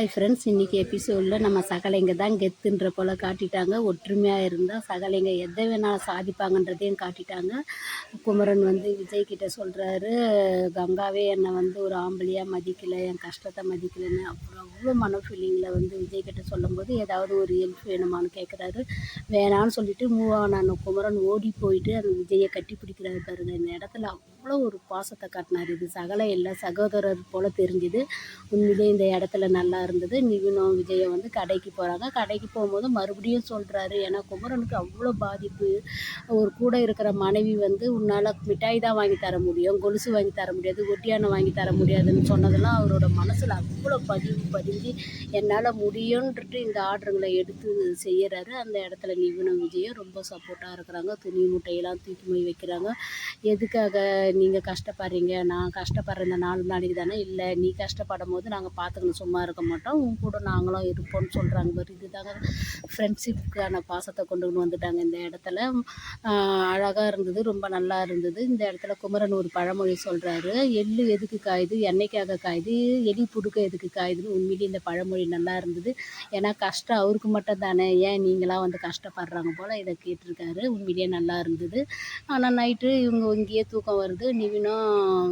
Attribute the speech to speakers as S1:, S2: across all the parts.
S1: Hi friends இன்றைக்கி எபிசோடில் நம்ம சகலைங்க தான் கெத்துன்ற போல் காட்டிட்டாங்க. ஒற்றுமையாக இருந்தால் சகலைங்க எதை வேணாலும் சாதிப்பாங்கன்றதையும் காட்டிட்டாங்க. குமரன் வந்து விஜய் கிட்ட சொல்கிறாரு கங்காவே என்னை வந்து ஒரு ஆம்பளையாக மதிக்கலை என் கஷ்டத்தை மதிக்கலைன்னு. அப்புறம் அவ்வளோ மன ஃபீலிங்கில் வந்து விஜய் கிட்ட சொல்லும்போது ஏதாவது ஒரு ஹெல்ப் வேணுமான்னு கேட்குறாரு வேணான்னு சொல்லிட்டு மூவ் ஆன குமரன் ஓடி போயிட்டு அந்த விஜயை கட்டி பிடிக்கிறாரு பாருங்க. இந்த இடத்துல அவ்வளோ ஒரு பாசத்தை காட்டினார். இது சகல இல்லை சகோதரர் போல் தெரிஞ்சுது. உண்மையிலே இந்த இடத்துல நல்லா இருந்தது. நிவினும் விஜயம் வந்து கடைக்கு போகிறாங்க கடைக்கு போகும்போது மறுபடியும் சொல்கிறாரு ஏன்னா குமரனுக்கு அவ்வளோ பாதிப்பு. ஒரு கூட இருக்கிற மனைவி வந்து உன்னால் மிட்டாய் தான் வாங்கி தர முடியும் கொலுசு வாங்கி தர முடியாது ஒட்டியானம் வாங்கி தர முடியாதுன்னு சொன்னதெல்லாம் அவரோட மனசில் அவ்வளோ பதிவு பதிஞ்சு என்னால் முடியுன்ட்டு இந்த ஆர்டருங்களை எடுத்து செய்கிறாரு அந்த இடத்துல நிவினும் விஜயம் ரொம்ப சப்போர்ட்டாக இருக்கிறாங்க. துணி முட்டையெல்லாம் தூக்கி போய் வைக்கிறாங்க. எதுக்காக நீங்கள் கஷ்டப்படுறீங்க? நான் கஷ்டப்படுற இந்த நாலு நாளைக்கு தானே? இல்லை நீ கஷ்டப்படும் போது நாங்கள் பார்த்துக்கணும் சும்மா இருக்க மாட்டோம். உன் கூட நாங்களும் இருப்போம்னு சொல்கிறாங்க பாரு. இதுதாங்க ஃப்ரெண்ட்ஷிப்புக்கான பாசத்தை கொண்டு வந்துட்டாங்க இந்த இடத்துல. அழகாக இருந்தது ரொம்ப நல்லா இருந்தது. இந்த இடத்துல குமரன் ஒரு பழமொழி சொல்கிறாரு எள்ளு எதுக்கு காயுது? எண்ணெய்க்காக காயுது? எலி புடுக்க எதுக்கு காயுதுன்னு? உண்மையிலே இந்த பழமொழி நல்லா இருந்தது. ஏன்னா கஷ்டம் அவருக்கு மட்டும் தானே. ஏன் நீங்களாம் வந்து கஷ்டப்படுறாங்க போல் இதை கேட்டிருக்காரு. உண்மையிலேயே நல்லா இருந்தது. ஆனால் நைட்டு இவங்க இங்கேயே தூக்கம் வருது. நிவினும்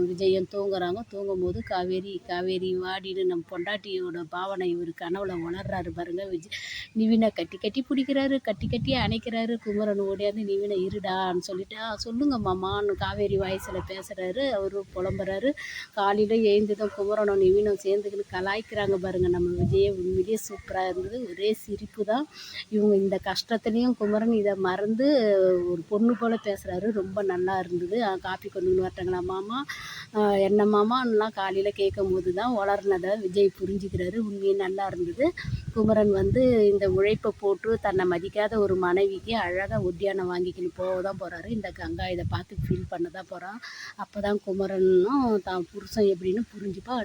S1: விஜயம் தூங்குறாங்க. தூங்கும் போது காவேரி காவேரி வாடின்னு நம்ம பொண்டாட்டியோட பாவனை இவர் கனவுல உணர்றாரு பாருங்க. விஜய் நிவினை கட்டி கட்டி பிடிக்கிறாரு கட்டி கட்டி அணைக்கிறாரு. குமரன் ஓடியாந்து நிவினை இருடான்னு சொல்லிட்டு சொல்லுங்க மாமான்னு காவேரி வாய்ஸில் பேசுகிறாரு அவரு புலம்புறாரு. காலையில் எழுந்ததும் குமரனும் நிவினும் சேர்ந்துக்கின்னு கலாய்க்கிறாங்க பாருங்க. நம்ம விஜயை உண்மையிலேயே சூப்பராக இருந்தது. ஒரே சிரிப்பு தான். இவங்க இந்த கஷ்டத்துலேயும் குமரன் இதை மறந்து ஒரு பொண்ணு போல் பேசுகிறாரு ரொம்ப நல்லா இருந்தது. காப்பி கொண்டு வந்து மாமா? என்ன மாமான்லாம் காலையில் கேட்கும் போது தான் வளர்னதை விஜய் புரிஞ்சுக்கிறாரு. உண்மையே நல்லா இருந்தது. குமரன் வந்து இந்த உழைப்பை போட்டு தன்னை மதிக்காத ஒரு மனைவிக்கு அழகாக ஒட்டியானம் வாங்கிக்கின்னு போக தான் போகிறாரு இந்த கங்கா இதை பார்த்து ஃபீல் பண்ண தான் போகிறான் அப்போ தான் குமரனும் தான் புருஷன் எப்படின்னு புரிஞ்சுப்பா.